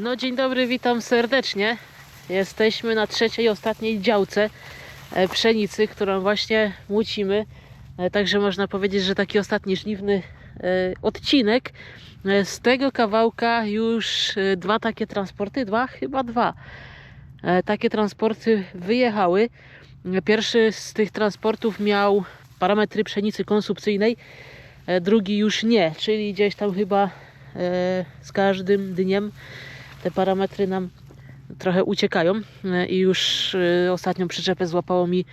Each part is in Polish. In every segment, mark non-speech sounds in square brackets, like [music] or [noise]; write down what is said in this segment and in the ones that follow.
No dzień dobry, witam serdecznie. Jesteśmy na trzeciej, ostatniej działce e, pszenicy, którą właśnie młócimy. E, Także można powiedzieć, że taki ostatni żniwny e, odcinek. Z tego kawałka już dwa takie transporty, dwa, chyba dwa. Takie transporty wyjechały. Pierwszy z tych transportów miał parametry pszenicy konsumpcyjnej, drugi już nie, czyli gdzieś tam chyba z każdym dniem te parametry nam trochę uciekają e, i już e, ostatnią przyczepę złapało mi,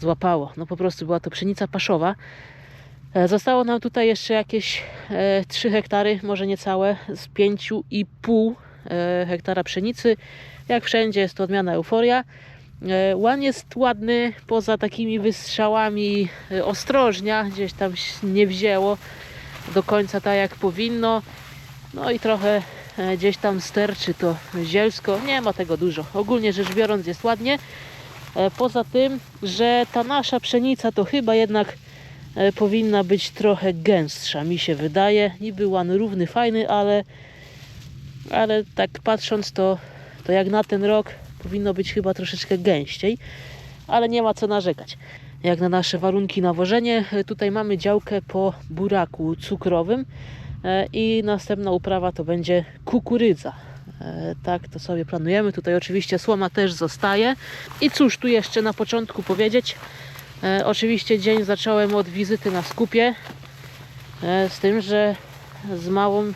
złapało, no po prostu była to pszenica paszowa. E, Zostało nam tutaj jeszcze jakieś e, 3 hektary, może niecałe, z 5,5 e, hektara pszenicy. Jak wszędzie jest to odmiana euforia. Łan jest ładny, poza takimi wystrzałami ostrożnia, gdzieś tam nie wzięło do końca tak jak powinno. No i trochę gdzieś tam sterczy to zielsko. Nie ma tego dużo. Ogólnie rzecz biorąc jest ładnie. E, Poza tym, że ta nasza pszenica to chyba jednak e, powinna być trochę gęstsza, mi się wydaje. Niby łan równy, fajny, ale, ale tak patrząc to, to jak na ten rok powinno być chyba troszeczkę gęściej, ale nie ma co narzekać. Jak na nasze warunki nawożenie, e, tutaj mamy działkę po buraku cukrowym e, i następna uprawa to będzie kukurydza. E, Tak to sobie planujemy. Tutaj oczywiście słoma też zostaje. I cóż tu jeszcze na początku powiedzieć? E, Oczywiście dzień zacząłem od wizyty na skupie. e, Z tym, że z małą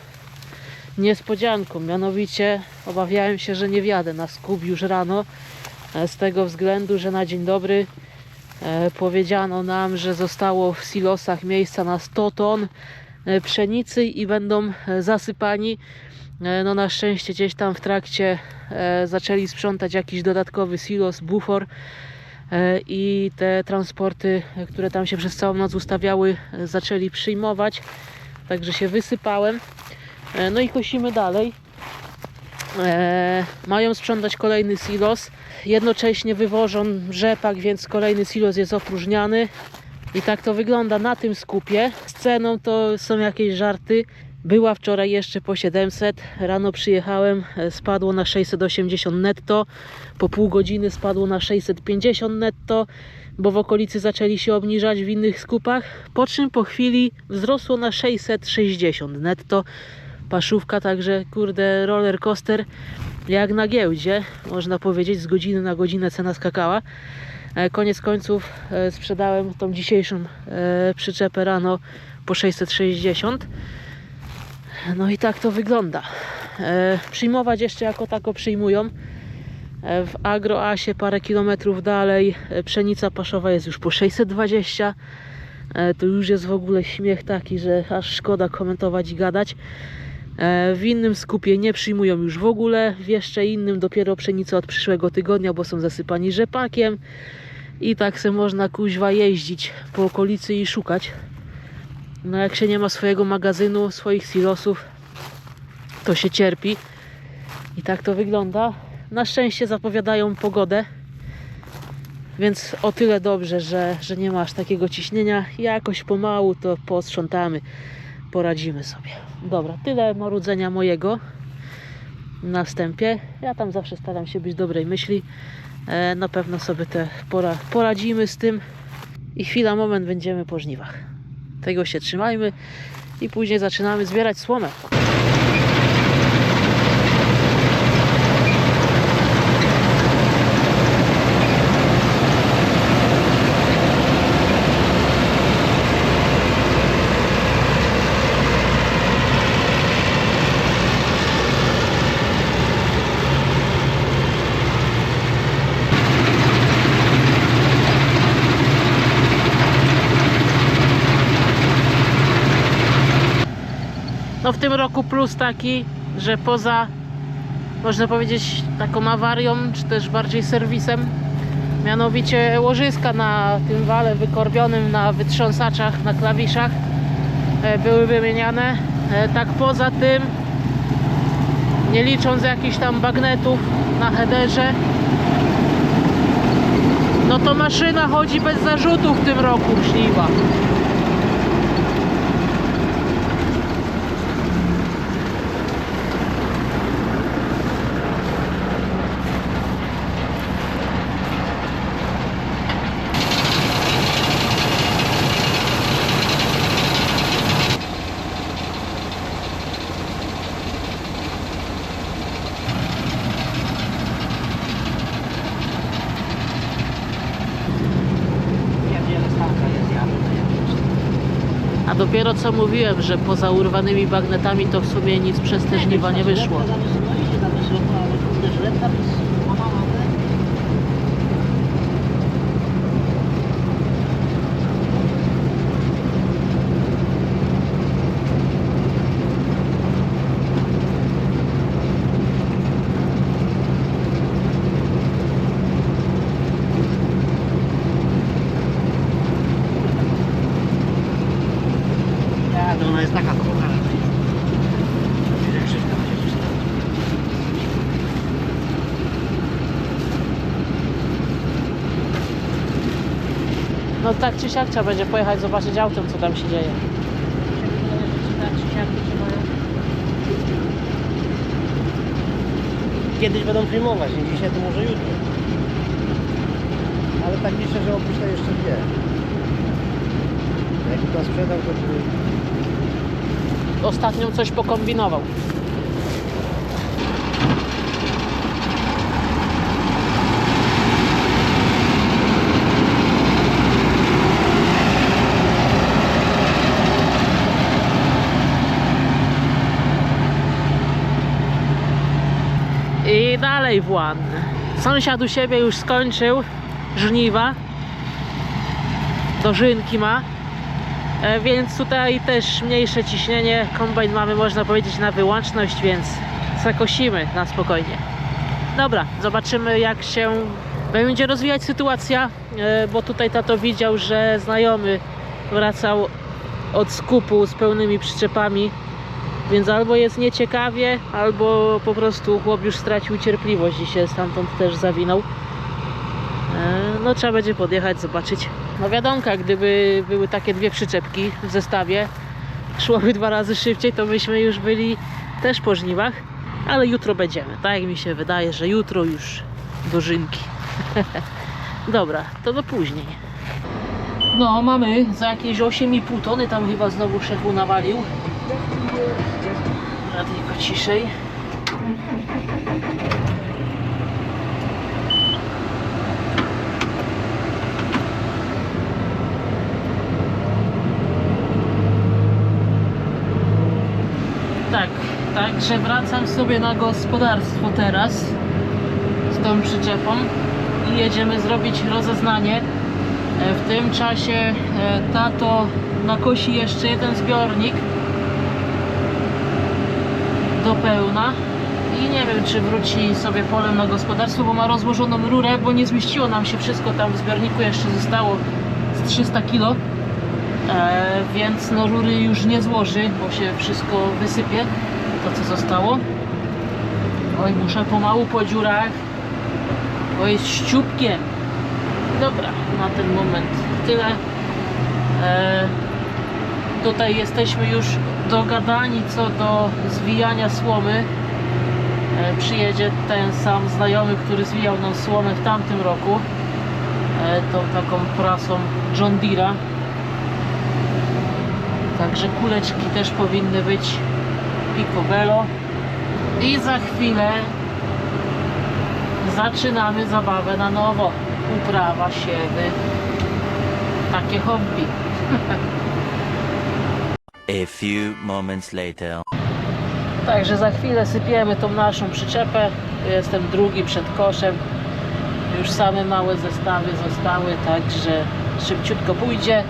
niespodzianką. Mianowicie obawiałem się, że nie wjadę na skup już rano. e, Z tego względu, że na dzień dobry e, powiedziano nam, że zostało w silosach miejsca na 100 ton e, pszenicy i będą e, zasypani. E, No na szczęście gdzieś tam w trakcie e, zaczęli sprzątać jakiś dodatkowy silos, bufor e, i te transporty, e, które tam się przez całą noc ustawiały, e, zaczęli przyjmować. Także się wysypałem. E, No i kosimy dalej. E, mają sprzątać kolejny silos. Jednocześnie wywożą rzepak, więc kolejny silos jest opróżniany. I tak to wygląda na tym skupie. Z ceną to są jakieś żarty. Była wczoraj jeszcze po 700. Rano przyjechałem, e, spadło na 680 netto. Po pół godziny spadło na 650 netto, bo w okolicy zaczęli się obniżać w innych skupach. Po czym po chwili wzrosło na 660 netto. Paszówka, także kurde roller coaster jak na giełdzie, można powiedzieć, z godziny na godzinę cena skakała. E, Koniec końców e, sprzedałem tą dzisiejszą e, przyczepę rano po 660. No i tak to wygląda. Przyjmować jeszcze jako tako przyjmują. W Agroasie parę kilometrów dalej pszenica paszowa jest już po 620. E, To już jest w ogóle śmiech taki, że aż szkoda komentować i gadać. W innym skupie nie przyjmują już w ogóle, w jeszcze innym dopiero pszenicę od przyszłego tygodnia, bo są zasypani rzepakiem. I tak se można kuźwa jeździć po okolicy i szukać. No jak się nie ma swojego magazynu, swoich silosów, to się cierpi. I tak to wygląda. Na szczęście zapowiadają pogodę. Więc o tyle dobrze, że, że nie ma aż takiego ciśnienia. Jakoś pomału to posprzątamy poradzimy sobie. Dobra, tyle marudzenia mojego na wstępie. Ja tam zawsze staram się być dobrej myśli. E, na pewno sobie te pora, poradzimy z tym i chwila, moment będziemy po żniwach. Tego się trzymajmy i później zaczynamy zbierać słomę. Plus taki, że poza można powiedzieć taką awarią, czy też bardziej serwisem, mianowicie łożyska na tym wale wykorbionym na wytrząsaczach, na klawiszach e, były wymieniane. E, Tak poza tym, nie licząc jakichś tam bagnetów na headerze, no to maszyna chodzi bez zarzutów w tym roku w co mówiłem, że poza urwanymi bagnetami to w sumie nic przez te żniwa nie wyszło. Żrebka zamysłowali się tam wyszło, ale kurde, żrebka to jest złamała, ale... Ja, to ona jest taka krucha, że to jest... Widzę, że Krzyśka będzie przystawać. No tak czy siak trzeba będzie pojechać zobaczyć autem, co tam się dzieje. Kiedyś będą filmować, nie dzisiaj, to może jutro. Ale tak liczę, że tej jeszcze dwie. Jakby to sprzedał, to by... Ostatnio coś pokombinował. Włan. Sąsiad u siebie już skończył żniwa. Dożynki ma. E, Więc tutaj też mniejsze ciśnienie. Kombajn mamy można powiedzieć na wyłączność, więc zakosimy na spokojnie. Dobra, zobaczymy jak się będzie rozwijać sytuacja, e, bo tutaj tato widział, że znajomy wracał od skupu z pełnymi przyczepami, więc albo jest nieciekawie, albo po prostu chłop już stracił cierpliwość i się stamtąd też zawinął. E, No trzeba będzie podjechać, zobaczyć. No wiadomka, gdyby były takie dwie przyczepki w zestawie, szłoby dwa razy szybciej, to byśmy już byli też po żniwach. Ale jutro będziemy. Tak mi się wydaje, że jutro już dożynki. [laughs] Dobra, to do później. No, mamy za jakieś 8,5 tony, tam chyba znowu szefu nawalił. Na tylko ciszej. Tak, także wracam sobie na gospodarstwo teraz z tą przyczepą i jedziemy zrobić rozeznanie. E, W tym czasie e, tato nakosi jeszcze jeden zbiornik do pełna i nie wiem czy wróci sobie polem na gospodarstwo, bo ma rozłożoną rurę, bo nie zmieściło nam się wszystko tam w zbiorniku jeszcze zostało z 300 kg. E, więc no rury już nie złoży, bo się wszystko wysypie, to co zostało. Oj, muszę pomału po dziurach, bo jest ściupkiem. Dobra, na ten moment tyle. E, tutaj jesteśmy już dogadani co do zwijania słomy. E, przyjedzie ten sam znajomy, który zwijał nam słomę w tamtym roku. E, tą taką prasą John Deere'a. Także kuleczki też powinny być picobello. I za chwilę zaczynamy zabawę na nowo. Uprawa siewy. Takie hobby. [laughs] A few moments later. Także za chwilę sypiemy tą naszą przyczepę. Jestem drugi przed koszem. Już same małe zestawy zostały, także szybciutko pójdzie.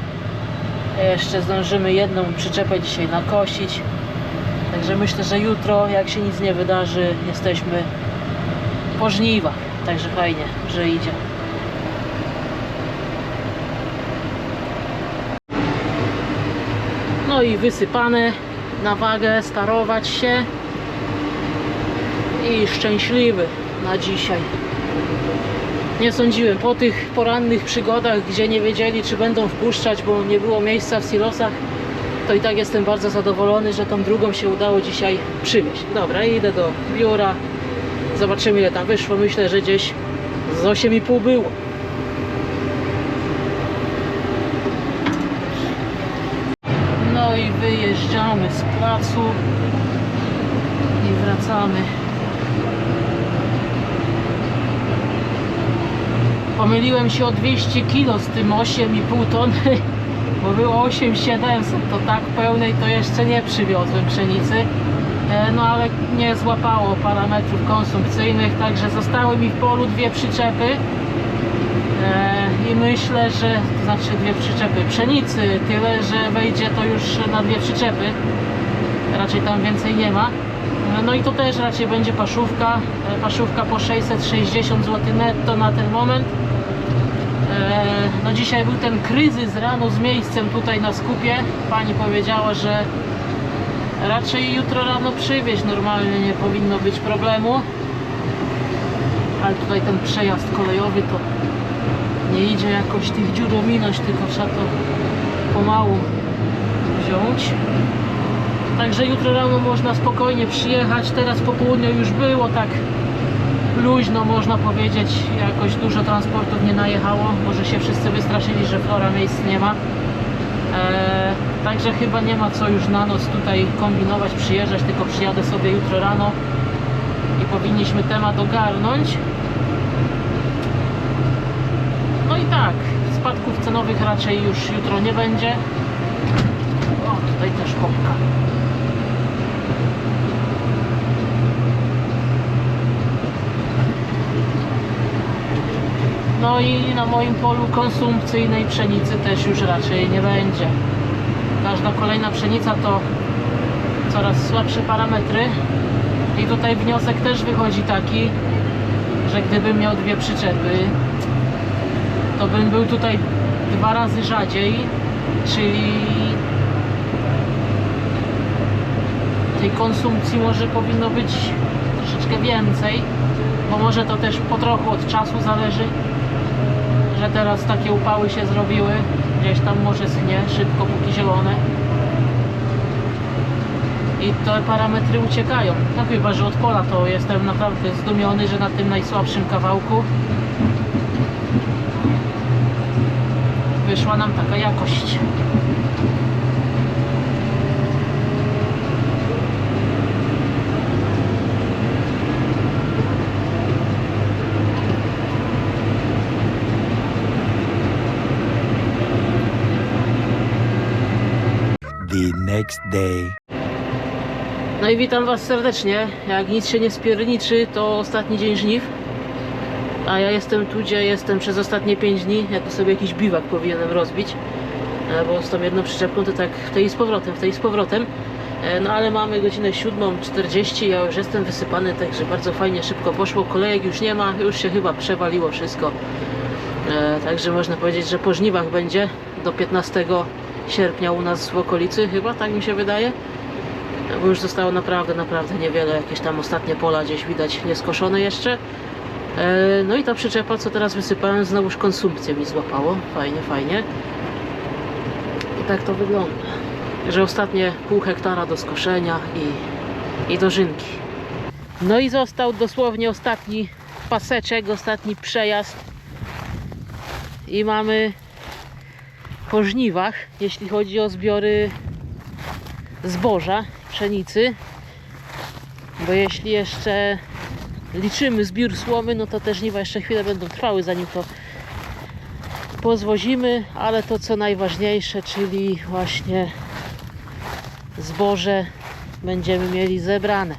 Jeszcze zdążymy jedną przyczepę dzisiaj nakosić. Także myślę, że jutro, jak się nic nie wydarzy, jesteśmy po. Także fajnie, że idzie. I wysypane na wagę, starować się i szczęśliwy na dzisiaj. Nie sądziłem, po tych porannych przygodach, gdzie nie wiedzieli, czy będą wpuszczać, bo nie było miejsca w silosach, to i tak jestem bardzo zadowolony, że tą drugą się udało dzisiaj przywieźć. Dobra, idę do biura, zobaczymy ile tam wyszło. Myślę, że gdzieś z 8,5 było. No i wyjeżdżamy z placu i wracamy. Pomyliłem się o 200 kg z tym 8,5 tony. bo było 8700, to tak pełnej to jeszcze nie przywiozłem pszenicy. E, No ale nie złapało parametrów konsumpcyjnych, także zostały mi w polu dwie przyczepy. E, I myślę, że, to znaczy dwie przyczepy pszenicy, tyle, że wejdzie to już na dwie przyczepy. Raczej tam więcej nie ma. E, No i to też raczej będzie paszówka. E, Paszówka po 660 zł netto na ten moment. No dzisiaj był ten kryzys rano z miejscem tutaj na skupie. Pani powiedziała, że raczej jutro rano przywieźć normalnie nie powinno być problemu. Ale tutaj ten przejazd kolejowy to nie idzie jakoś tych dziur ominąć, tylko trzeba to pomału wziąć. Także jutro rano można spokojnie przyjechać. Teraz po południu już było tak luźno można powiedzieć. Jakoś dużo transportów nie najechało. Może się wszyscy wystraszyli, że flora miejsc nie ma. Eee, także chyba nie ma co już na noc tutaj kombinować, przyjeżdżać, tylko przyjadę sobie jutro rano i powinniśmy temat ogarnąć. No i tak, spadków cenowych raczej już jutro nie będzie. O, tutaj też kopka. No i na moim polu konsumpcyjnej pszenicy też już raczej nie będzie. Każda kolejna pszenica to coraz słabsze parametry. I tutaj wniosek też wychodzi taki, że gdybym miał dwie przyczepy, to bym był tutaj dwa razy rzadziej, czyli tej konsumpcji może powinno być troszeczkę więcej, bo może to też po trochu od czasu zależy, że teraz takie upały się zrobiły, gdzieś tam może schnie szybko, póki zielone i te parametry uciekają. No chyba, że od pola to jestem naprawdę zdumiony, że na tym najsłabszym kawałku wyszła nam taka jakość. The next day. No i witam Was serdecznie. Jak nic się nie spierniczy, to ostatni dzień żniw. A ja jestem tu, gdzie jestem przez ostatnie 5 dni. Ja tu sobie jakiś biwak powinienem rozbić. E, Bo z tą jedną przyczepką to tak w tej z powrotem, w tej z powrotem. E, No ale mamy godzinę 7.40, ja już jestem wysypany, także bardzo fajnie, szybko poszło. Kolejek już nie ma, już się chyba przewaliło wszystko. E, Także można powiedzieć, że po żniwach będzie do 15 sierpnia u nas w okolicy, chyba tak mi się wydaje bo już zostało naprawdę, naprawdę niewiele. Jakieś tam ostatnie pola gdzieś widać nieskoszone jeszcze. E, No i ta przyczepa, co teraz wysypałem, znowuż konsumpcję mi złapało. Fajnie, fajnie. I tak to wygląda. Że ostatnie pół hektara do skoszenia i, i dożynki. No i został dosłownie ostatni paseczek, ostatni przejazd. I mamy po żniwach, jeśli chodzi o zbiory zboża, pszenicy. Bo jeśli jeszcze liczymy zbiór słomy, no to te żniwa jeszcze chwilę będą trwały, zanim to pozwozimy, ale to co najważniejsze, czyli właśnie zboże będziemy mieli zebrane.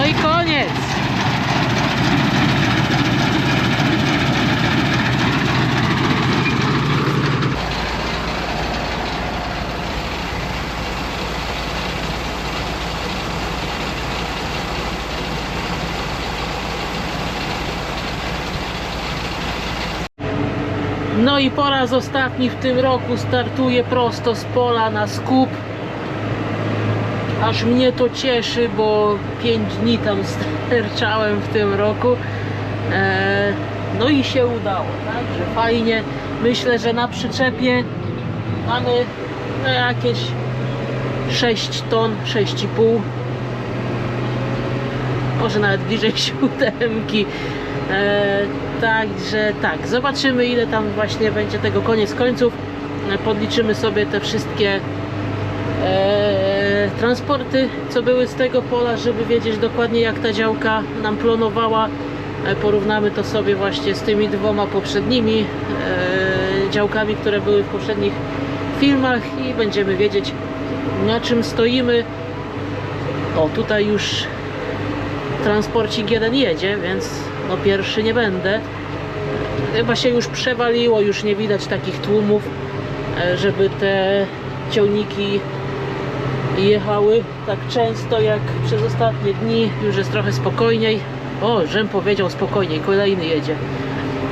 No i koniec! No i po raz ostatni w tym roku startuję prosto z pola na skup. Aż mnie to cieszy, bo 5 dni tam [laughs] sterczałem w tym roku. E, no i się udało, także fajnie. Myślę, że na przyczepie mamy no jakieś 6 ton, 6,5 może nawet bliżej siódemki. E, także tak, zobaczymy ile tam właśnie będzie tego koniec końców. Podliczymy sobie te wszystkie e, transporty, co były z tego pola, żeby wiedzieć dokładnie jak ta działka nam plonowała. E, porównamy to sobie właśnie z tymi dwoma poprzednimi e, działkami, które były w poprzednich filmach i będziemy wiedzieć na czym stoimy. O, tutaj już transporcik jeden jedzie, więc no pierwszy nie będę. Chyba się już przewaliło, już nie widać takich tłumów, e, żeby te ciągniki jechały tak często jak przez ostatnie dni. Już jest trochę spokojniej. O, żem powiedział spokojniej, kolejny jedzie.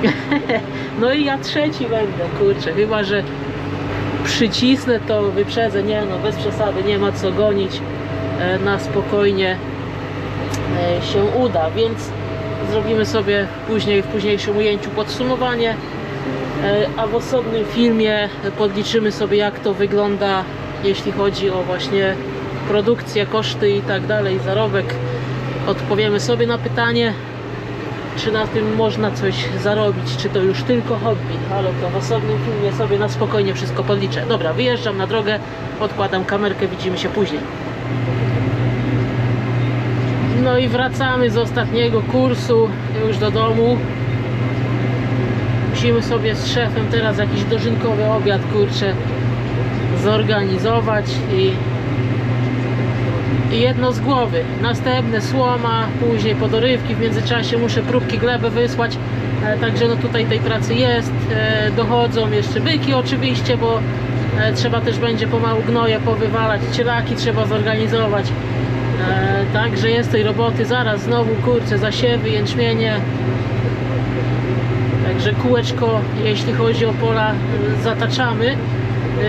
[laughs] no i ja trzeci będę, kurczę, chyba że przycisnę to wyprzedzę, nie no, bez przesady, nie ma co gonić e, na spokojnie e, się uda, więc zrobimy sobie później w późniejszym ujęciu podsumowanie, e, a w osobnym filmie podliczymy sobie jak to wygląda, jeśli chodzi o właśnie produkcję, koszty i tak dalej, zarobek. Odpowiemy sobie na pytanie, czy na tym można coś zarobić, czy to już tylko hobby, ale to w osobnym filmie sobie na spokojnie wszystko podliczę. Dobra, wyjeżdżam na drogę, odkładam kamerkę, widzimy się później. No i wracamy z ostatniego kursu już do domu. Musimy sobie z szefem teraz jakiś dożynkowy obiad, kurczę, zorganizować i, i jedno z głowy. Następne słoma, później podorywki, w międzyczasie muszę próbki gleby wysłać. E, Także no tutaj tej pracy jest. E, Dochodzą jeszcze byki oczywiście, bo e, trzeba też będzie pomału gnoje powywalać, cielaki trzeba zorganizować. E, Także jest tej roboty zaraz znowu kurczę, zasiewy, jęczmienie. Także kółeczko, jeśli chodzi o pola, e, zataczamy.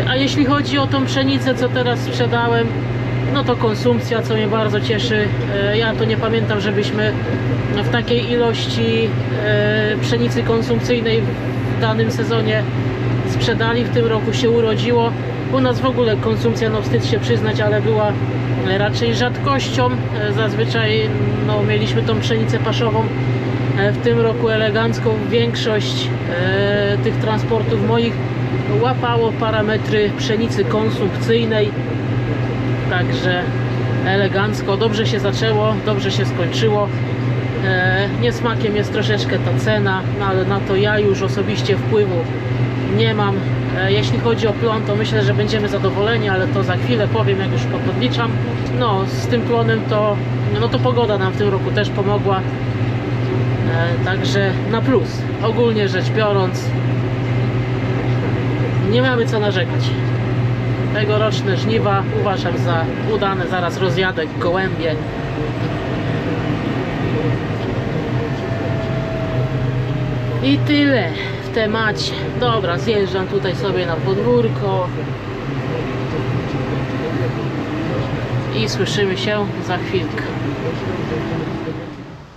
E, A jeśli chodzi o tą pszenicę, co teraz sprzedałem, no to konsumpcja, co mnie bardzo cieszy. Ja to nie pamiętam, żebyśmy w takiej ilości pszenicy konsumpcyjnej w danym sezonie sprzedali. W tym roku się urodziło. U nas w ogóle konsumpcja, no wstyd się przyznać, ale była raczej rzadkością. E, Zazwyczaj no, mieliśmy tą pszenicę paszową. E, W tym roku elegancką większość e, tych transportów moich łapało parametry pszenicy konsumpcyjnej. Także elegancko, dobrze się zaczęło, dobrze się skończyło. E, niesmakiem jest troszeczkę ta cena, no ale na to ja już osobiście wpływu nie mam. E, jeśli chodzi o plon, to myślę, że będziemy zadowoleni, ale to za chwilę powiem, jak już podliczam. No, z tym plonem to, no to pogoda nam w tym roku też pomogła. E, także na plus. Ogólnie rzecz biorąc, nie mamy co narzekać. Tegoroczne żniwa uważam za udane. Zaraz rozjadę gołębie. I tyle temacie. Dobra, zjeżdżam tutaj sobie na podwórko. I słyszymy się za chwilkę.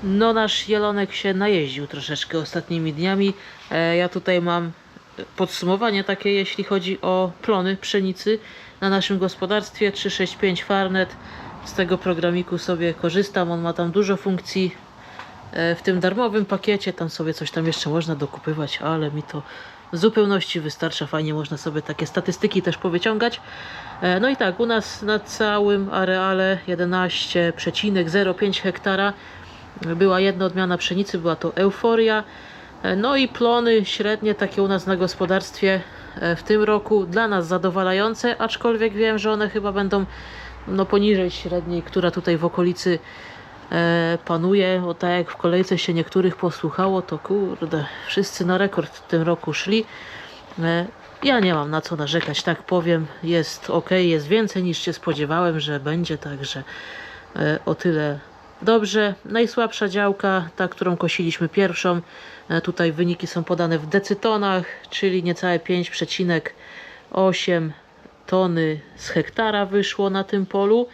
No nasz jelonek się najeździł troszeczkę ostatnimi dniami. E, ja tutaj mam podsumowanie takie, jeśli chodzi o plony pszenicy na naszym gospodarstwie 365 Farnet. Z tego programiku sobie korzystam. On ma tam dużo funkcji w tym darmowym pakiecie. Tam sobie coś tam jeszcze można dokupywać, ale mi to w zupełności wystarcza. Fajnie można sobie takie statystyki też powyciągać. E, No i tak, u nas na całym areale 11,05 hektara była jedna odmiana pszenicy, była to euforia. E, No i plony średnie takie u nas na gospodarstwie e, w tym roku dla nas zadowalające, aczkolwiek wiem, że one chyba będą no, poniżej średniej, która tutaj w okolicy e, panuje. Bo tak jak w kolejce się niektórych posłuchało, to kurde, wszyscy na rekord w tym roku szli. E, ja nie mam na co narzekać, tak powiem. Jest ok, jest więcej niż się spodziewałem, że będzie, także e, o tyle dobrze. Najsłabsza działka, ta, którą kosiliśmy pierwszą. E, Tutaj wyniki są podane w decytonach, czyli niecałe 5,8 tony z hektara wyszło na tym polu.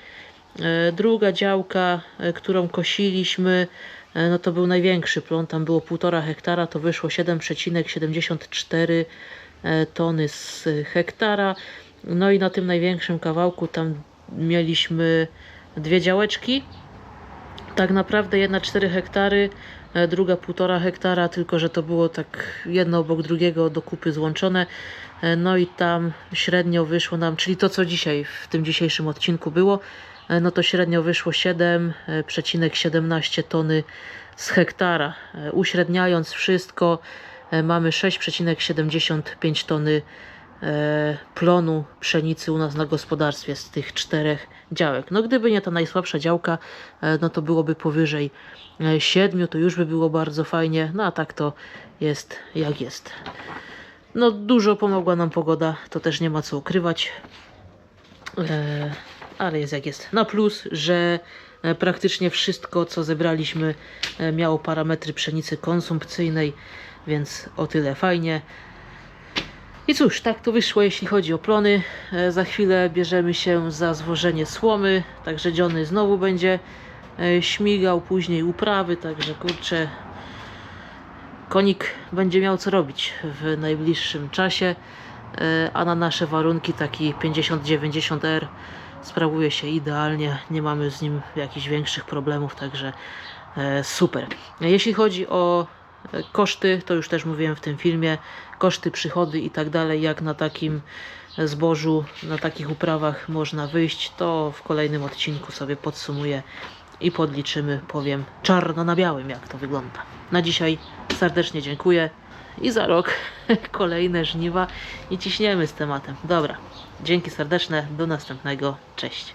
E, Druga działka, e, którą kosiliśmy, e, no to był największy plon, tam było 1,5 hektara, to wyszło 7,74 e, tony z hektara. No i na tym największym kawałku tam mieliśmy dwie działeczki. Tak naprawdę jedna 4 hektary, druga 1,5 hektara, tylko że to było tak jedno obok drugiego do kupy złączone. No i tam średnio wyszło nam, czyli to co dzisiaj w tym dzisiejszym odcinku było, no to średnio wyszło 7,17 tony z hektara. E, Uśredniając wszystko, e, mamy 6,75 tony e, plonu pszenicy u nas na gospodarstwie z tych czterech działek. No gdyby nie ta najsłabsza działka, e, no to byłoby powyżej e, 7, to już by było bardzo fajnie, no a tak to jest jak jest. No dużo pomogła nam pogoda, to też nie ma co ukrywać. E, ale jest jak jest. Na plus, że e, praktycznie wszystko, co zebraliśmy, e, miało parametry pszenicy konsumpcyjnej, więc o tyle fajnie. I cóż, tak to wyszło, jeśli chodzi o plony. E, Za chwilę bierzemy się za zwożenie słomy, także Johnny znowu będzie śmigał, później uprawy, także kurczę, konik będzie miał co robić w najbliższym czasie, a na nasze warunki taki 50-90R sprawuje się idealnie, nie mamy z nim jakichś większych problemów, także e, super. Jeśli chodzi o e, koszty, to już też mówiłem w tym filmie, koszty, przychody i tak dalej, jak na takim zbożu, na takich uprawach można wyjść, to w kolejnym odcinku sobie podsumuję i podliczymy, powiem czarno na białym, jak to wygląda. Na dzisiaj serdecznie dziękuję i za rok [laughs] kolejne żniwa i ciśniemy z tematem. Dobra, dzięki serdeczne, do następnego, cześć.